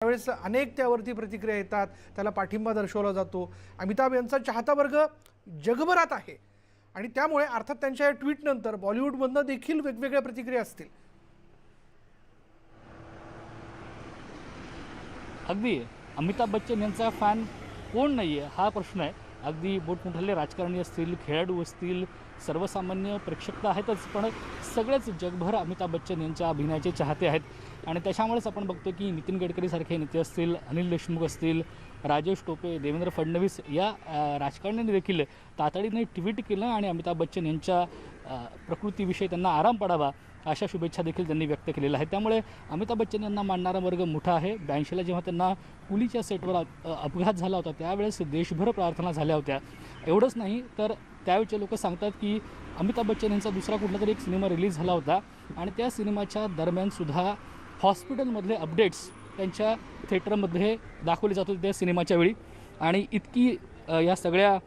त्यावेळेस अनेक त्यावरती प्रतिक्रिया येतात त्याला पाठिंबा दर्शवला जातो. अमिताभ यांचा चाहता वर्ग जगभरात आहे. आणि त्यामुळे अर्थात त्यांच्या या ट्विटनंतर बॉलिवूडमधनं देखील वेगवेगळ्या प्रतिक्रिया असतील. अगदी. अमिताभ बच्चन यांचा फॅन कोण नाही आहे हा प्रश्न आहे. अगदी मोठमोठाले राजकारणी असतील खेळाडू असतील सर्वसामान्य प्रेक्षक तर आहेतच पण सगळेच जगभर अमिताभ बच्चन यांच्या अभिनयाचे चाहते आहेत. आणि त्याच्यामुळेच आपण बघतो की नितीन गडकरीसारखे नेते असतील अनिल देशमुख असतील राजेश टोपे देवेंद्र फडणवीस या राजकारण्यांनी देखील तातडीने ट्विट केलं आणि अमिताभ बच्चन यांच्या प्रकृतीविषयी त्यांना आराम पडावा अशा शुभेच्छा देखील त्यांनी व्यक्त केलेल्या आहेत. त्यामुळे अमिताभ बच्चन यांना मानणारा वर्ग मोठा आहे. ब्याऐंशीला जेव्हा त्यांना पुलीच्या सेटवर अपघात झाला होता त्यावेळेस देशभर प्रार्थना झाल्या होत्या. एवढंच नाही तर त्यावेळचे लोक सांगतात की अमिताभ बच्चन यांचा दुसरा कुठला तरी एक सिनेमा रिलीज झाला होता आणि त्या सिनेमाच्या दरम्यानसुद्धा हॉस्पिटलमधले अपडेट्स त्यांच्या थिएटरमध्ये दाखवले जात होते त्या सिनेमाच्या वेळी. आणि इतकी या सगळ्या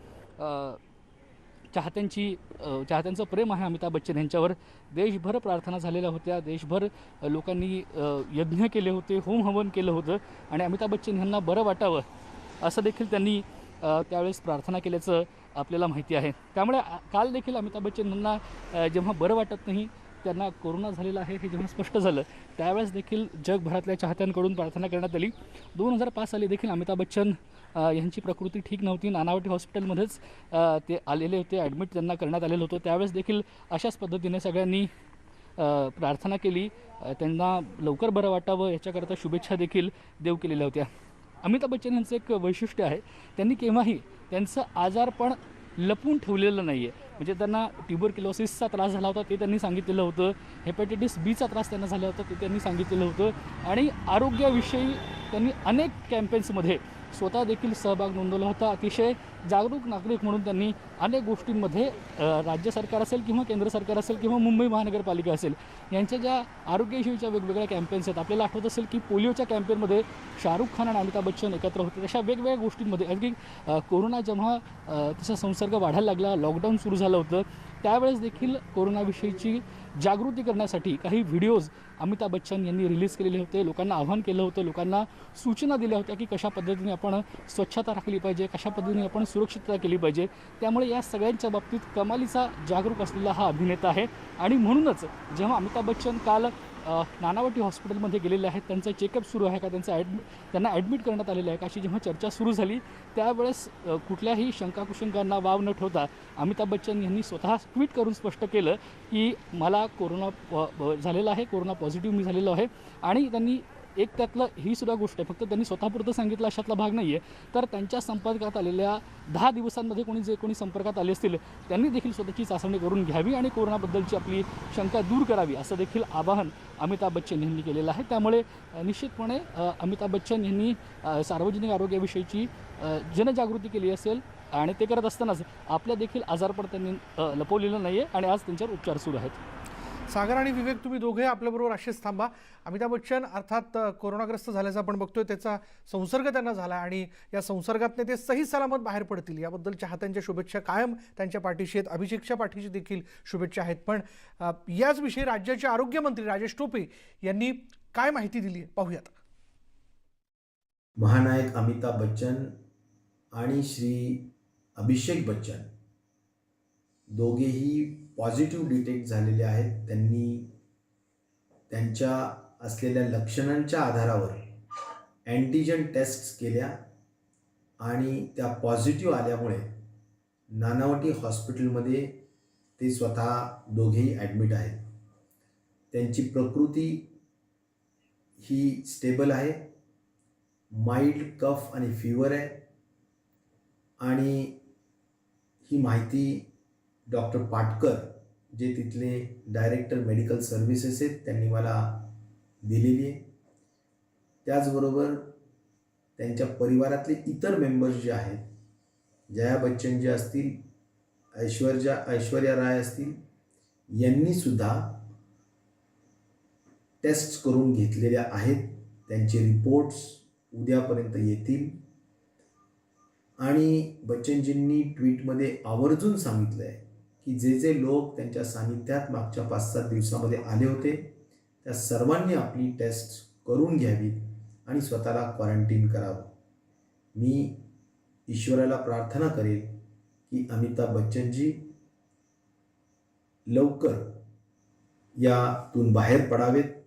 चाहत्यांची चाहत्यांचं प्रेम आहे अमिताभ बच्चन यांच्यावर. देशभर प्रार्थना झालेल्या होत्या. देशभर लोकांनी यज्ञ केले होते होम हवन केलं होतं आणि अमिताभ बच्चन यांना बरं वाटावं असं देखील त्यांनी त्यावेळेस प्रार्थना केल्याचं आपल्याला माहिती आहे. त्यामुळे काल देखील अमिताभ बच्चन यांना जेव्हा बरं वाटत नाही त्यांना कोरोना झालेला आहे हे जेव्हा स्पष्ट झालं त्यावेळेस देखील जगभरातल्या चाहत्यांकडून प्रार्थना करण्यात आली. दोन हजार पाच साली देखील अमिताभ बच्चन यांची प्रकृती ठीक नव्हती. नानावटी हॉस्पिटलमध्येच ते आलेले होते ॲडमिट त्यांना करण्यात आलेलं होतं. त्यावेळेस देखील अशाच पद्धतीने सगळ्यांनी प्रार्थना केली. त्यांना लवकर बरं वाटावं याच्याकरता शुभेच्छा देखील देव केलेल्या होत्या. अमिताभ बच्चन यांचं एक वैशिष्ट्य आहे त्यांनी केव्हाही त्यांचं आजारपण लपून ठेवलेलं नाही आहे म्हणजे त्यांना ट्युबरक्युलोसिसचा त्रास झाला होता ते त्यांनी सांगितलेलं होतं. हेपॅटायटिस बीचा त्रास त्यांना झाला होता ते त्यांनी सांगितलेलं होतं. आणि आरोग्याविषयी त्यांनी अनेक कॅम्पेन्समध्ये स्वतः देखील सहभाग नोंदवला होता. अतिशय जागरूक नागरिक म्हणून त्यांनी अनेक गोष्टींमध्ये राज्य सरकार असेल किंवा केंद्र सरकार असेल किंवा मुंबई महानगरपालिका असेल यांच्या ज्या आरोग्याविषयीच्या वेगवेगळ्या कॅम्पेन्स आहेत आपल्याला आठवत असेल की पोलिओच्या कॅम्पेनमध्ये शाहरुख खान आणि अमिताभ बच्चन एकत्र होते. अशा वेगवेगळ्या गोष्टींमध्ये अगदी कोरोना जेव्हा तसा संसर्ग वाढायला लागला लॉकडाऊन सुरू झालं होतं त्यावेळेस देखील कोरोनाविषयीची जागृती करण्यासाठी काही व्हिडिओज अमिताभ बच्चन यांनी रिलीज केलेले होते. लोकांना आव्हान केलं होतं लोकांना सूचना दिल्या होत्या की कशा पद्धतीने आपण स्वच्छता राखली पाहिजे कशा पद्धतीने आपण सुरक्षितता केली पाहिजे. त्यामुळे या सगळ्यांच्या बाबतीत कमालीचा जागरूक असलेला हा अभिनेता आहे. आणि म्हणूनच जेव्हा अमिताभ बच्चन काल नानावटी हॉस्पिटलमध्ये गेलेले आहेत त्यांचं चेकअप सुरू आहे का त्यांचा ॲडमि त्यांना ॲडमिट करण्यात आलेलं आहे का अशी जेव्हा चर्चा सुरू झाली त्यावेळेस कुठल्याही शंकाकुशंकांना वाव न ठेवता अमिताभ बच्चन यांनी स्वतः ट्विट करून स्पष्ट केलं की मला कोरोना झालेला आहे कोरोना पॉझिटिव्ह मी झालेलो आहे. आणि त्यांनी एक त्यातलं ही सुद्धा गोष्ट आहे. फक्त त्यांनी स्वतःपुरतं सांगितलं अशातला भाग नाही आहे तर त्यांच्या संपर्कात आलेल्या दहा दिवसांमध्ये कोणी जे कोणी संपर्कात आले असतील त्यांनी देखील स्वतःची चाचणी करून घ्यावी आणि कोरोनाबद्दलची आपली शंका दूर करावी असं देखील आवाहन अमिताभ बच्चन यांनी केलेलं आहे. त्यामुळे निश्चितपणे अमिताभ बच्चन यांनी सार्वजनिक आरोग्याविषयीची जनजागृती केली असेल आणि ते करत असतानाच आपल्या देखील आजारपण त्यांनी लपवलेलं नाही आहे आणि आज त्यांच्यावर उपचार सुरू आहेत. सागर आणि विवेक तुम्ही दोघे आपल्याबरोबर असेच थांबा. अमिताभ बच्चन अर्थात कोरोनाग्रस्त झाल्याचं आपण बघतोय. त्याचा संसर्ग त्यांना झाला आणि या संसर्गातने ते सही सलामत बाहेर पडतील. याबद्दल चाहत्यांच्या शुभेच्छा कायम त्यांच्या पाठीशी आहेत. अभिषेकच्या पाठीशी देखील शुभेच्छा आहेत. पण याच विषयी राज्याचे आरोग्यमंत्री राजेश टोपे यांनी काय माहिती दिली आहे पाहूयात. महानायक अमिताभ बच्चन आणि श्री अभिषेक बच्चन दोघेही पॉझिटिव्ह डिटेक्ट झालेले आहेत त्यांनी त्यांच्या असलेल्या लक्षणांच्या आधारावर अँटीजन टेस्ट केल्या आणि त्या पॉझिटिव्ह आल्यामुळे नानावटी हॉस्पिटलमध्ये ते स्वतः दोघेही ॲडमिट आहेत. त्यांची प्रकृती ही स्टेबल आहे माइल्ड कफ आणि फीवर आहे आणि ही माहिती डॉक्टर पाटकर जे तिथले डायरेक्टर मेडिकल सर्व्हिसेस आहेत त्यांनी मला दिलेली आहे. त्याचबरोबर त्यांच्या परिवारातले इतर मेंबर्स जे आहेत जया बच्चन जे असतील ऐश्वर्या ऐश्वर्या राय असतील यांनीसुद्धा टेस्ट करून घेतलेल्या आहेत. त्यांचे रिपोर्ट्स उद्यापर्यंत येतील. आणि बच्चनजींनी ट्विटमध्ये आवर्जून सांगितलं आहे की जे जे लोक त्यांच्या सानिध्यात मागच्या पाच सात दिवसामध्ये आले होते त्या सर्वांनी आपली टेस्ट करून घ्यावी आणि स्वतःला क्वारंटीन करावं. मी ईश्वराला प्रार्थना करेल की अमिताभ बच्चनजी लवकर यातून बाहेर पडावेत.